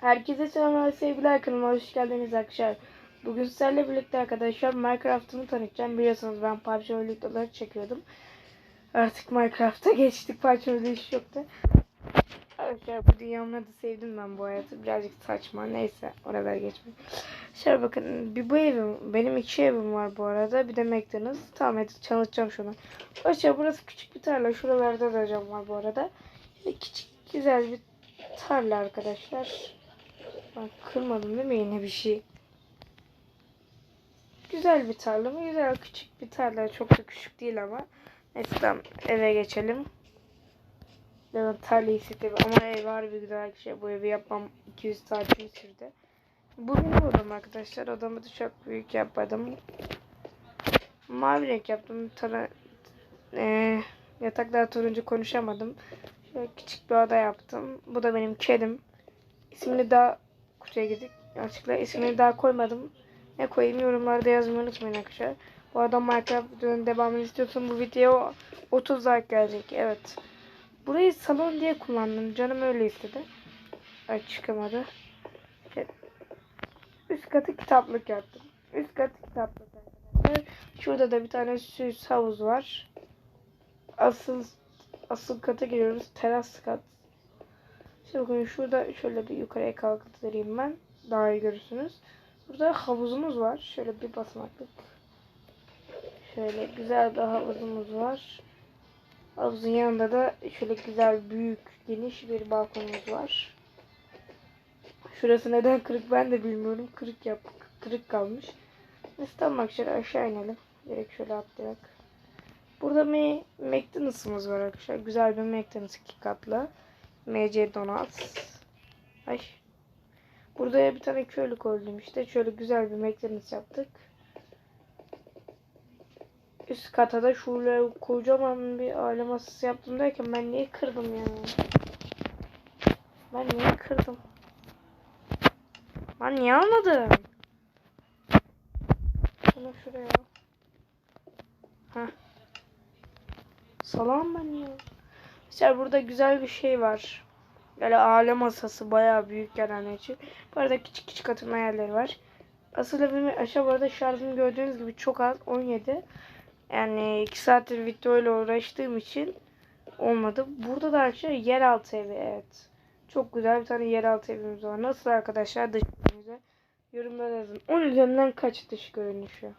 Herkese selamlar sevgiler kanalıma hoş geldiniz arkadaşlar. Bugün sizlerle birlikte arkadaşlar Minecraft'ımı tanıtacağım. Biliyorsunuz ben PUBG videoları çekiyordum. Artık Minecraft'a geçtik. PUBG iş yoktu. Arkadaşlar bu dünyamın adı sevdim ben bu hayatı. Birazcık saçma neyse oralara geçmeyin. Şöyle bakın bir bu evim benim iki evim var bu arada. Bir de McDonald's. Tamam hadi çalışacağım şunu. Arkadaşlar burası küçük bir tarla. Şuralarda da cam var bu arada. Şöyle küçük güzel bir tarla arkadaşlar. Bak kırmadım değil mi yine bir şey? Güzel bir tarla mı? Güzel küçük bir tarla. Çok da küçük değil ama. Neyse tamam eve geçelim. Ben tarlayı istedim ama ev var bir güzel bir şey. Bu evi yapmam 200 saatimi sürdü. Bu benim odam arkadaşlar. Odamı da çok büyük yapmadım. Mavi renk yaptım. Tara ee, yataklar turuncu konuşamadım. Şöyle küçük bir oda yaptım. Bu da benim kedim. İsmini daha kutuya gidip açıkla ismini daha koymadım. Ne koyayım yorumlarda yazmayı unutmayın arkadaşlar. Bu arada Minecraft videonun devamını istiyorsan bu video 30 like gelecek. Evet. Burayı salon diye kullandım. Canım öyle istedi. Ay çıkamadı. Üst katı kitaplık yaptım. Üst katı kitaplık arkadaşlar. Şurada da bir tane süs havuz var. Asıl asıl kata giriyoruz. Teras kat. Şimdi bakın şurada şöyle bir yukarıya kalktırayım ben. Daha iyi görürsünüz. Burada havuzumuz var. Şöyle bir basamaklık. Şöyle güzel bir havuzumuz var. Havuzun yanında da şöyle güzel büyük geniş bir balkonumuz var. Şurası neden kırık ben de bilmiyorum. Kırık yap kırık kalmış. Neyse tamam arkadaşlar aşağı inelim. Direkt şöyle atlayarak. Burada bir McDonald's'ımız var arkadaşlar. Güzel bir McDonald's iki katlı. MC Donuts. Ay. Burada bir tane köylü koydum işte. Şöyle güzel bir McDonald's yaptık. Üst kata da şöyle kocaman bir aile masası yaptım derken ben niye kırdım ya? Ben niye kırdım? Ben niye almadım? Şunu şuraya. Heh. Salam ben ya. Mesela burada güzel bir şey var. Böyle aile masası bayağı büyük yani için. Bu arada küçük küçük oturma yerleri var. Asıl evimi aşağı bu şarjım gördüğünüz gibi çok az 17. Yani 2 saattir video ile uğraştığım için olmadı. Burada da arkadaşlar yeraltı evi evet. Çok güzel bir tane yeraltı evimiz var. Nasıl arkadaşlar dış görünüşü? Yorumlara yazın. 10 üzerinden kaç dış görünüşü?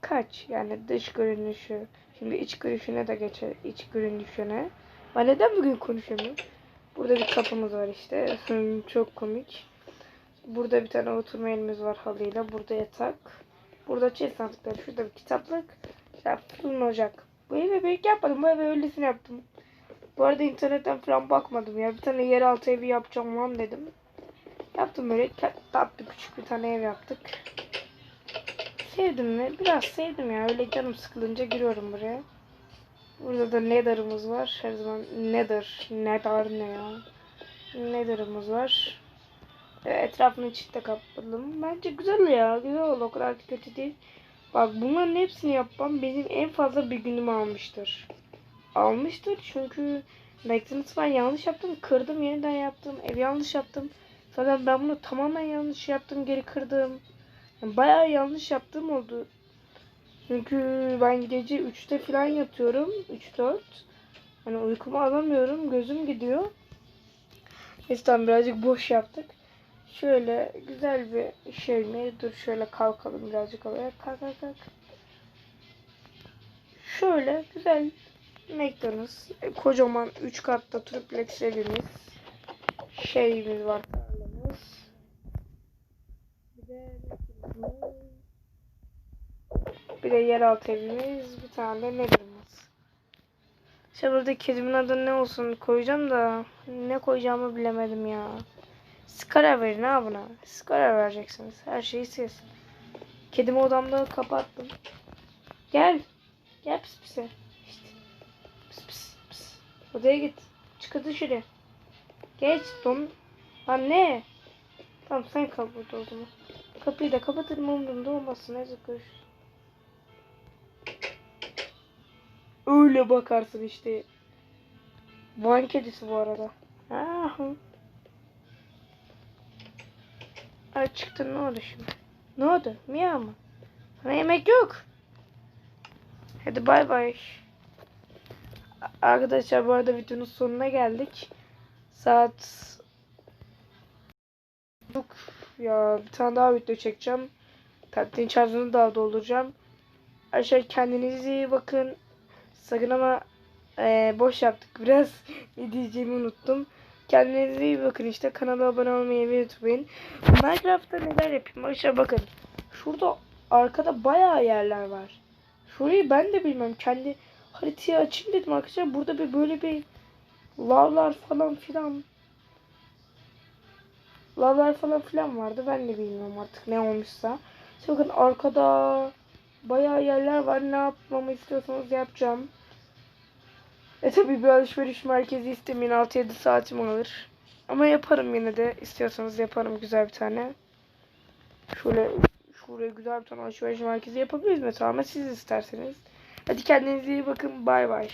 Kaç yani dış görünüşü? Şimdi iç görünüşüne de geçer. İç görünüşüne. Ben neden bugün konuşamıyorum? Burada bir kapımız var işte. Çok komik. Burada bir tane oturma yerimiz var halıyla. Burada yatak. Burada çift sandıkları. Şurada bir kitaplık. Ya fırın ocak. Bu evi büyük yapmadım. Bu evi öylesine yaptım. Bu arada internetten falan bakmadım ya. Bir tane yeraltı evi yapacağım lan dedim. Yaptım böyle tatlı küçük bir tane ev yaptık. Sevdim mi? Biraz sevdim ya. Öyle canım sıkılınca giriyorum buraya. Burada da Nether'ımız var. Her zaman Nether. Nether ne ya? Nether'ımız var. Etrafını çitle kapladım. Bence güzel ya. Güzel oldu. O kadar kötü değil. Bak bunların hepsini yapmam benim en fazla bir günümü almıştır. Almıştır çünkü McDonald's ben yanlış yaptım. Kırdım yeniden yaptım. Ev yanlış yaptım. Zaten ben bunu tamamen yanlış yaptım. Geri kırdım. Yani bayağı yanlış yaptığım oldu. Çünkü ben gece 3'te falan yatıyorum. 3-4. Hani uykumu alamıyorum. Gözüm gidiyor. Neyse birazcık boş yaptık. Şöyle güzel bir şey mi? Dur şöyle kalkalım birazcık havaya. Kalk kalk kalk. Şöyle güzel McDonald's. e, Kocaman 3 katlı triplex evimiz. Şeyimiz var. Bir de. Bir de yeraltı evimiz. Bir tane de Nether'ımız. İşte burada kedimin adı ne olsun koyacağım da ne koyacağımı bilemedim ya. Siz karar verin ha buna. Siz karar vereceksiniz. Her şeyi siz. Kedimi odamda kapattım. Gel. Gel pis pise. İşte. Pis pis pis. Odaya git. Çık dışarı. Geç don. Lan ne? Tamam sen kal burada o zaman. Kapıyı da kapatırım umurumda olmasın. Neyse. Öyle bakarsın işte. Van kedisi bu arada. Aha. Ha çıktın ne oldu şimdi? Ne oldu? Mia mı? Sana yemek yok. Hadi bay bay. Arkadaşlar bu arada videonun sonuna geldik. Saat ya bir tane daha video çekeceğim. Tatlının şarjını daha dolduracağım. Arkadaşlar kendinize iyi bakın. Sakın ama eee, boş yaptık biraz. ne diyeceğimi unuttum. Kendinize iyi bakın işte. Kanala abone olmayı ve unutmayın. Minecraft'ta neler yapayım? Arkadaşlar bakın. Şurada arkada bayağı yerler var. Şurayı ben de bilmem. Kendi haritayı açayım dedim arkadaşlar. Burada bir böyle bir lavlar falan filan. Lavlar falan filan vardı. Ben de bilmiyorum artık ne olmuşsa. İşte bakın arkada bayağı yerler var. Ne yapmamı istiyorsanız yapacağım. E tabi bir alışveriş merkezi istemeyin 6-7 saatim alır. Ama yaparım yine de. istiyorsanız yaparım güzel bir tane. Şöyle şuraya güzel bir tane alışveriş merkezi yapabiliriz mesela ama siz isterseniz. Hadi kendinize iyi bakın. Bay bay.